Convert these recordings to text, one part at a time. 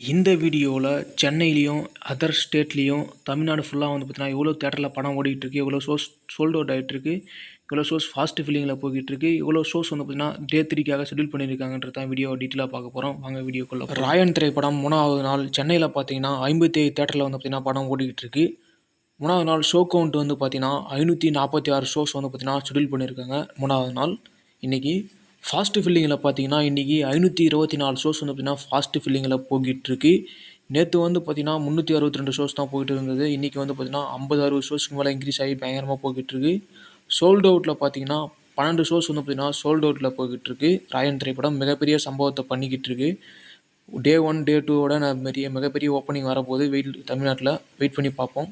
இந்த வீடியோவில் சென்னையிலையும் அதர் ஸ்டேட்லேயும் தமிழ்நாடு ஃபுல்லாக வந்து பார்த்தீங்கன்னா எவ்வளோ தேட்டரில் படம் ஓடிட்டுருக்கு எவ்வளோ ஷோஸ் சோல்ட் அவுட் ஆகிட்டுருக்கு எவ்வளோ ஷோஸ் ஃபாஸ்ட் ஃபில்லிங்கில் போய்கிட்டுருக்கு எவ்வளோ ஷோஸ் வந்து பார்த்தீங்கன்னா டே த்ரீக்காக ஷெடியூல் பண்ணியிருக்காங்கன்றது தான் வீடியோ டீட்டெயிலாக பார்க்க போகிறோம் வாங்க வீடியோக்குள்ள ராயன் திரைப்படம் மூணாவது நாள் சென்னையில் பார்த்தீங்கன்னா ஐம்பத்தி ஏழு தேட்டரில் வந்து பார்த்தீங்கன்னா படம் ஓடிக்கிட்டு மூணாவது நாள் ஷோ கவுண்ட் வந்து பார்த்தீங்கன்னா ஐநூற்றி நாற்பத்தி ஆறு ஷோஸ் வந்து பார்த்தீங்கன்னா ஷெடியூல் பண்ணியிருக்காங்க மூணாவது நாள் இன்றைக்கி ஃபாஸ்ட்டு ஃபில்லிங்கில் பார்த்தீங்கன்னா இன்றைக்கி ஐநூற்றி இருபத்தி நாலு ஷோஸ் வந்து பார்த்தீங்கன்னா ஃபாஸ்ட்டு ஃபில்லிங்கில் போய்கிட்டுருக்கு நேற்று வந்து பார்த்தீங்கன்னா முந்நூற்றி அறுபத்தி ரெண்டு ஷோஸ் தான் போயிட்டு இருந்தது இன்றைக்கி வந்து பார்த்தீங்கன்னா ஐம்பது அறுபது ஷோஸ்க்கு மேலே இன்க்ரீஸ் ஆகி பயங்கரமாக போய்கிட்டுருக்கு சோல்ட் அவுட்டில் பார்த்தீங்கன்னா பன்னெண்டு ஷோஸ் வந்து பார்த்தீங்கன்னா சோல்ட் அவுட்டில் போய்கிட்டுருக்கு ராயன் திரைப்படம் மிகப்பெரிய சம்பவத்தை பண்ணிக்கிட்டு இருக்கு டே ஒன் டே டூவோட நான் பெரிய மிகப்பெரிய ஓப்பனிங் வரப்போகுது. வெயிட் தமிழ்நாட்டில் வெயிட் பண்ணி பார்ப்போம்.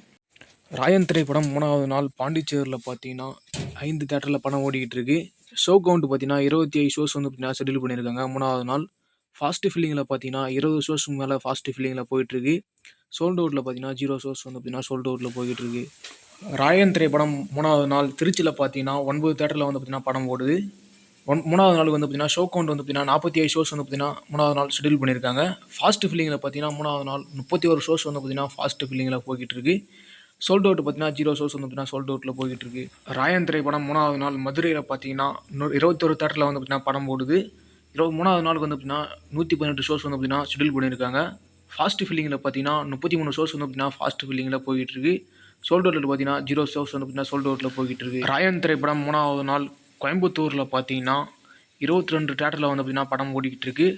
ராயன் திரைப்படம் மூணாவது நாள் பாண்டிச்சேரியில் பார்த்தீங்கன்னா ஐந்து தேட்டரில் படம் ஓடிக்கிட்டு இருக்கு ஷோ கவுண்ட் பார்த்தீங்கன்னா இருபத்தி ஐந்து ஷோஸ் வந்து பார்த்தீங்கன்னா ஷெட்யூல் பண்ணியிருக்காங்க. மூணாவது நாள் ஃபாஸ்ட்டு ஃபில்லிங்கில் பார்த்தீங்கன்னா இருபது ஷோஸ்க்கு மேலே ஃபாஸ்ட்டு ஃபில்லிங்கில் போயிட்டுருக்கு. சோல்ட் அவுட்டில் பார்த்தீங்கன்னா ஜீரோ ஷோஸ் வந்து பார்த்தீங்கன்னா சோல்ட் அவுட்டில் போய்கிட்டுருக்கு ராயன் திரைப்படம் மூணாவது நாள் திருச்சியில் பார்த்தீங்கன்னா ஒன்பது தேட்டரில் வந்து பார்த்தீங்கன்னா படம் ஓடுது. ஒன் மூணாவது நாள் வந்து பார்த்தீங்கன்னா ஷோ கவுண்ட் வந்து பார்த்தீங்கன்னா நாற்பத்தி ஷோஸ் வந்து பார்த்தீங்கன்னா மூணாவது நாள் ஷெட்யூல் பண்ணியிருக்காங்க. ஃபாஸ்ட் ஃபில்லிங்கில் பார்த்தீங்கன்னா மூணாவது நாள் முப்பத்தி ஒரு ஷோஸ் வந்து பார்த்தீங்கன்னா ஃபாஸ்ட் ஃபில்லிங்கில் போய்கிட்டு இருக்குது சோல்ட் அவுட் பார்த்தீங்கன்னா ஜீரோ ஷோஸ் வந்து பார்த்தீங்கன்னா சோல்ட் அவுட்டில் போய்கிட்டு இருக்கு ராயன் திரைப்படம் மூணாவது நாள் மதுரையில் பார்த்தீங்கன்னா இன்னொரு இருபத்தொரு தேட்டரில் வந்து பார்த்தீங்கன்னா படம் போடுது இருபது மூணாவது நாளுக்கு வந்து பார்த்தீங்கன்னா நூற்றி பதினெட்டு ஷோஸ் வந்து பார்த்தீங்கன்னா ஷெடியூல் பண்ணியிருக்காங்க. ஃபாஸ்ட் ஃபில்லிங்கில் பார்த்தீங்கன்னா முப்பத்தி மூணு ஷோஸ் வந்து பார்த்தீங்கன்னா ஃபாஸ்ட் ஃபில்லிங்கில் போய்கிட்டு இருக்கு சோல்ட் அவுட்டில் பார்த்தீங்கன்னா ஜீரோ ஷோஸ் வந்து பார்த்தீங்கன்னா சோல்ட் அவுட்டில் போய்கிட்டு இருக்கு ராயன் திரைப்படம் மூணாவது நாள் கோயம்புத்தூரில் பார்த்தீங்கன்னா இருபத்தி ரெண்டு தேட்டரில் வந்து பார்த்தீங்கன்னா படம் ஓடிக்கிட்டு இருக்கு.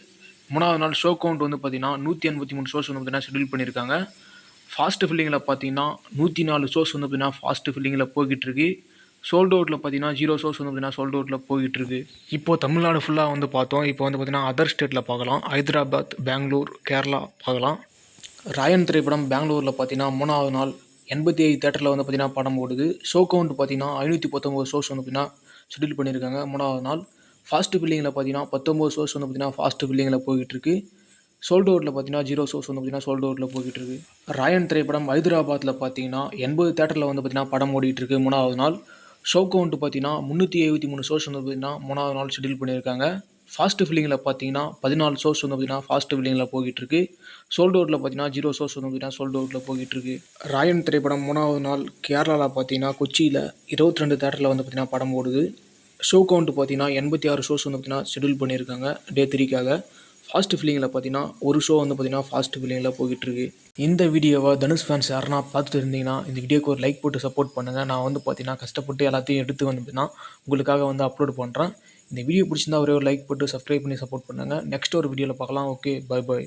மூணாவது நாள் ஷோ கவுண்ட் வந்து பார்த்தீங்கன்னா நூற்றி எண்பத்தி மூணு ஷோஸ் வந்து பார்த்தீங்கன்னா ஷெடியூல் பண்ணியிருக்காங்க. ஃபாஸ்ட்டு ஃபில்லிங்கில் பார்த்தீங்கன்னா நூற்றி நாலு ஷோஸ் வந்து பார்த்தீங்கன்னா ஃபாஸ்ட்டு ஃபில்லிங்கில் போய்கிட்டுருக்கு. சோல்டு அவுட்டில் பார்த்தீங்கன்னா ஜீரோ ஷோஸ் வந்து பார்த்தீங்கன்னா சோல்டு அவுட்டில் போய்கிட்டுருக்கு. இப்போது இப்போ தமிழ்நாடு ஃபுல்லாக வந்து பார்த்தோம். இப்போ வந்து பார்த்தீங்கன்னா அதர் ஸ்டேட்டில் பார்க்கலாம். ஹைதராபாத் பெங்களூர் கேரளா பார்க்கலாம். ராயன் திரைப்படம் பெங்களூரில் பார்த்தீங்கன்னா மூணாவது நாள் எண்பத்தி ஐந்து தேட்டரில் வந்து பார்த்தீங்கன்னா படம் ஓடுது. ஷோ கவுண்ட் பார்த்தீங்கன்னா ஐநூற்றி பத்தொம்பது ஷோஸ் வந்து பார்த்தீங்கன்னா ஷெடியூல் பண்ணியிருக்காங்க மூணாவது நாள். ஃபாஸ்ட் ஃபில்லிங்கில் பார்த்தீங்கன்னா பத்தொம்பது ஷோஸ் வந்து பார்த்தீங்கன்னா ஃபாஸ்ட் ஃபில்லிங்கில் போய்கிட்டு இருக்குது சோல்ட் அவுட்டில் பார்த்தீங்கன்னா ஜீரோ ஷோஸ் வந்து பார்த்தீங்கன்னா சோல்ட் அவுட்டில் போய்கிட்டு இருக்கு ராயன் திரைப்படம் ஹைதராபாத்தில் பார்த்தீங்கன்னா எண்பது தேட்டரில் வந்து பார்த்தீங்கன்னா படம் ஓடிட்டு இருக்கு மூணாவது நாள். ஷோ கவுண்ட் பார்த்தீங்கன்னா முந்நூற்றி எழுபத்தி மூணு ஷோஸ் வந்து பார்த்தீங்கன்னா மூணாவது நாள் ஷெடியூல் பண்ணியிருக்காங்க. ஃபாஸ்ட் ஃபில்லிங்கில் பார்த்தீங்கன்னா பதினாலு ஷோஸ் வந்து பார்த்தீங்கன்னா ஃபாஸ்ட் ஃபில்லிங்கில் போய்கிட்டு இருக்கு சோல்ட் அவுட்டில் பார்த்தீங்கன்னா ஜீரோ ஷோஸ் வந்து பார்த்தீங்கன்னா சோல்ட் அவுட்டில் போய்கிட்டு இருக்கு ராயன் திரைப்படம் மூணாவது நாள் கேரளாவில் பார்த்தீங்கன்னா கொச்சியில் இருபத்தி ரெண்டு தேட்டரில் வந்து பார்த்தீங்கன்னா படம் ஓடுது. ஷோ கவுண்ட் பார்த்தீங்கன்னா எண்பத்தி ஆறு ஷோஸ் வந்து பார்த்தீங்கன்னா ஷெட்யூல் பண்ணியிருக்காங்க டே த்ரீக்காக ஃபாஸ்ட் ஃபில்லிங்கில் பார்த்தீங்கன்னா ஒரு ஷோ வந்து பார்த்தீங்கன்னா ஃபாஸ்ட் ஃபில்லிங்கில் போய்கிட்டுருக்கு இந்த வீடியோவை தனுஷ் ஃபேன்ஸ் யாருன்னா பார்த்துட்டு இருந்தீங்கன்னா இந்த வீடியோக்கு ஒரு லைக் போட்டு சப்போர்ட் பண்ணுங்கள் நான் வந்து பார்த்தீங்கன்னா கஷ்டப்பட்டு எல்லாத்தையும் எடுத்து வந்து பார்த்தீங்கன்னா உங்களுக்காக வந்து அப்லோட் பண்ணுறேன் இந்த வீடியோ பிடிச்சிருந்தா ஒரே ஒரு லைக் போட்டு சப்ஸ்கிரைப் பண்ணி சப்போர்ட் பண்ணுங்கள் நெக்ஸ்ட் ஒரு வீடியோவில் பார்க்கலாம். Okay bye by